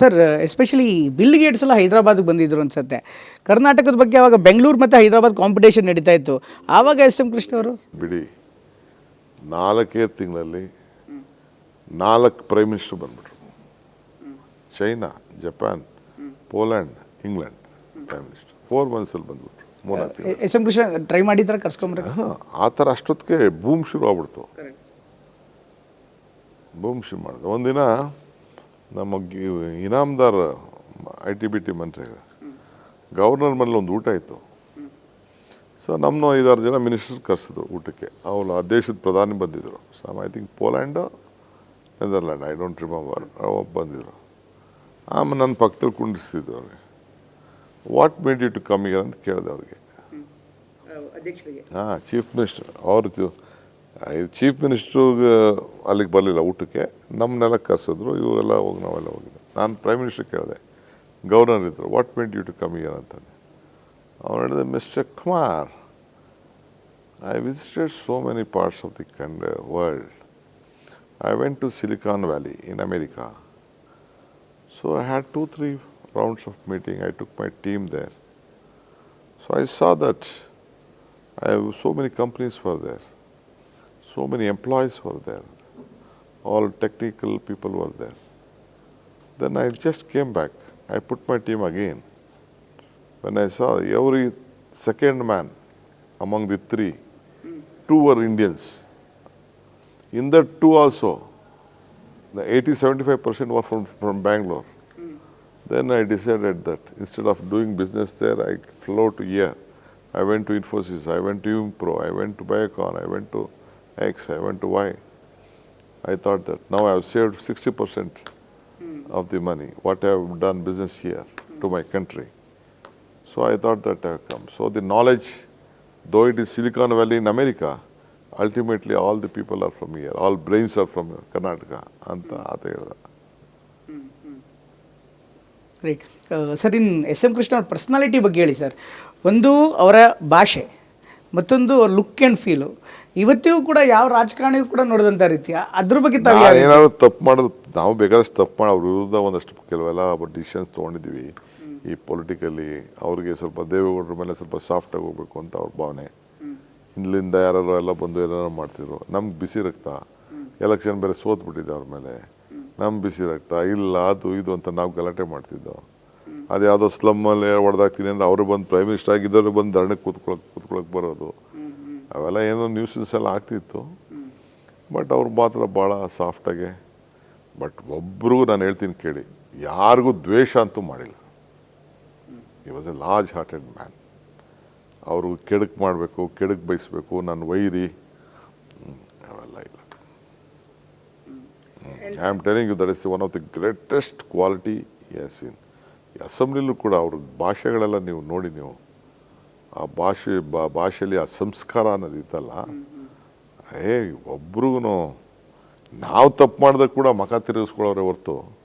Sir especially bill Gates ಎಲ್ಲ ಹೈದರಾಬಾದ್ಗೆ ಬಂದಿದ್ರು ಅನ್ಸುತ್ತೆ. ಕರ್ನಾಟಕದ ಬಗ್ಗೆ ಆವಾಗ ಬೆಂಗಳೂರು ಮತ್ತು ಹೈದರಾಬಾದ್ ಕಾಂಪಿಟೇಷನ್ ನಡೀತಾ ಇತ್ತು. ಆವಾಗ ಎಸ್ ಎಂ ಕೃಷ್ಣ ಅವರು? ಬಿಡಿ. ನಾಲ್ಕೇ ತಿಂಗಳಲ್ಲಿ ನಾಲ್ಕು prime minister ಬಂದ್ಬಿಟ್ರು. China Japan Poland England prime minister four ಮಂತ್ಸಲ್ಲಿ ಬಂದ್ಬಿಟ್ರು. ಎಸ್ ಎಂ ಕೃಷ್ಣ ಟ್ರೈ ಮಾಡಿದ್ರೆ ಕರ್ಸ್ಕೊಂಬ್ರೆ ಆ ಥರ ಅಷ್ಟೊತ್ತಿಗೆ ಬೂಮ್ ಶುರು ಆಗ್ಬಿಡ್ತು. ಬೂಮ್ ಶುರು ಮಾಡಿದೆ ಒಂದಿನ ನಮ್ಮ Inamdar I T B T Mantri governor ಮನೇಲಿ ಒಂದು ಊಟ ಇತ್ತು. ಸೊ ನಮ್ಮನ್ನು ಐದಾರು ಜನ ಮಿನಿಸ್ಟರ್ ಕರೆಸಿದ್ರು ಊಟಕ್ಕೆ. ಅವಳು ಆ ದೇಶದ ಪ್ರಧಾನಿ ಬಂದಿದ್ದರು some I think Poland Netherland I don't remember ಬಂದಿದ್ರು. ಆಮೇಲೆ ನನ್ನ ಪಕ್ಕದಲ್ಲಿ ಕುಂಡಿಸ್ತಿದ್ರು ಅವ್ರಿಗೆ what made you to come here ಅಂತ ಕೇಳಿದೆ ಅವ್ರಿಗೆ. ಹಾಂ ಚೀಫ್ ಮಿನಿಸ್ಟರ್ ಅವ್ರದ್ದು ಚೀಫ್ ಮಿನಿಸ್ಟ್ರಿಗೆ ಅಲ್ಲಿಗೆ ಬರಲಿಲ್ಲ ಊಟಕ್ಕೆ. ನಮ್ಮನ್ನೆಲ್ಲ ಕರೆಸಿದ್ರು ಇವರೆಲ್ಲ ಹೋಗಿ ನಾವೆಲ್ಲ ಹೋಗಿದ್ದೆ ನಾನು ಪ್ರೈಮ್ ಮಿನಿಸ್ಟರ್ ಕೇಳಿದೆ ಗವರ್ನರ್ ಇದ್ದರು what made you to come here ಅಂತಂದೆ. ಅವ್ನು ಹೇಳಿದೆ mister Kumar I visited so many parts of the kind world I went to Silicon Valley in America so I had two three rounds of meeting I took my team there so I saw that I have so many companies were there, so many employees were there, all technical people were there. Then I just came back. I put my team again. When I saw every second man among the three, two were Indians. In that two also, the 80 75% were from, from Bangalore. Then I decided that instead of doing business there, I flew to here. I went to Infosys, I went to Impro, I went to Biocon, I went to X, I went to Y. I thought that now I have saved 60% of the money, what I have done business here mm. to my country. So I thought that I have come. So the knowledge, though it is Silicon Valley in America, ultimately all the people are from here, all brains are from Karnataka. ಅಂತ ಆತ ಹೇಳ್ದ right sir in S M Krishna ಅವ್ರ personality ಬಗ್ಗೆ ಹೇಳಿ sir ಒಂದು ಅವರ ಭಾಷೆ ಮತ್ತೊಂದು ಅವ್ರ ಲುಕ್ ಆ್ಯಂಡ್ ಫೀಲು ಇವತ್ತಿಗೂ ಕೂಡ ಯಾವ ರಾಜಕಾರಣಿಗೂ ಕೂಡ ನೋಡಿದಂಥ ರೀತಿಯ ಅದ್ರ ಬಗ್ಗೆ ತಾವು ಯಾವ ಏನಾದ್ರು ತಪ್ಪು ಮಾಡೋದು ನಾವು ಬೇಕಾದಷ್ಟು ತಪ್ಪು ಮಾಡಿ ಅವ್ರ ವಿರುದ್ಧ ಒಂದಷ್ಟು ಕೆಲವೆಲ್ಲ ಡಿಸಿಷನ್ಸ್ ತೊಗೊಂಡಿದ್ದೀವಿ. ಈ ಪೊಲಿಟಿಕಲಿ ಅವ್ರಿಗೆ ಸ್ವಲ್ಪ ದೇವೇಗೌಡರ ಮೇಲೆ ಸ್ವಲ್ಪ ಸಾಫ್ಟಾಗಿ ಹೋಗ್ಬೇಕು ಅಂತ ಅವ್ರ ಭಾವನೆ. ಇಲ್ಲಿಂದ ಯಾರು ಎಲ್ಲ ಬಂದು ಏನಾರು ಮಾಡ್ತಿದ್ರು ನಮ್ಗೆ ಬಿಸಿ ರಕ್ತ. ಎಲೆಕ್ಷನ್ ಬೇರೆ ಸೋತ್ಬಿಟ್ಟಿದೆ ಅವ್ರ ಮೇಲೆ. ನಮ್ಮ ಬಿಸಿ ರಕ್ತ. ಇಲ್ಲ ಅದು ಇದು ಅಂತ ನಾವು ಗಲಾಟೆ ಮಾಡ್ತಿದ್ದೋ. ಅದು ಯಾವುದೋ ಸ್ಲಮ್ಮಲ್ಲಿ ಹೊಡೆದಾಗ್ತೀನಿ ಅಂದ್ರೆ ಅವರು ಬಂದು ಪ್ರೈಮ್ ಮಿನಿಸ್ಟರ್ ಆಗಿದ್ದವರು ಬಂದು ಧರಣಕ್ಕೆ ಕೂತ್ಕೊಳಕ್ ಕೂತ್ಕೊಳಕ್ ಬರೋದು. ಅವೆಲ್ಲ ಏನೋ ನ್ಯೂಸಸ್ ಎಲ್ಲ ಆಗ್ತಿತ್ತು. ಬಟ್ ಅವ್ರ ಮಾತ್ರ ಭಾಳ ಸಾಫ್ಟಾಗೆ ಬಟ್ ಒಬ್ರಿಗೂ ನಾನು ಹೇಳ್ತೀನಿ ಕೇಳಿ ಯಾರಿಗೂ ದ್ವೇಷ ಅಂತೂ ಮಾಡಿಲ್ಲ. He was a large hearted man ಅವರು ಕೆಡಕ್ ಮಾಡಬೇಕು ಕೆಡಕ್ ಬಯಸಬೇಕು ನನ್ನ ವೈರಿ. ಅವೆಲ್ಲ ಇಲ್ಲ. I am telling you that is one of the greatest qualities in ಅಸೆಂಬ್ಲಿಲೂ ಕೂಡ ಅವ್ರ ಭಾಷೆಗಳೆಲ್ಲ ನೀವು ನೋಡಿ ನೀವು ಆ ಭಾಷೆ, ಬಾ- ಭಾಷೆಯಲ್ಲಿ ಆ ಸಂಸ್ಕಾರ ಅನ್ನೋದು ಇತ್ತಲ್ಲ? ಏ ಒಬ್ರಿಗೂ ನಾವು ತಪ್ಪು ಮಾಡಿದಾಗ ಕೂಡ ಮಖ ತಿರುಗಿಸ್ಕೊಳ್ಳೋರೆ ಹೊರ್ತು.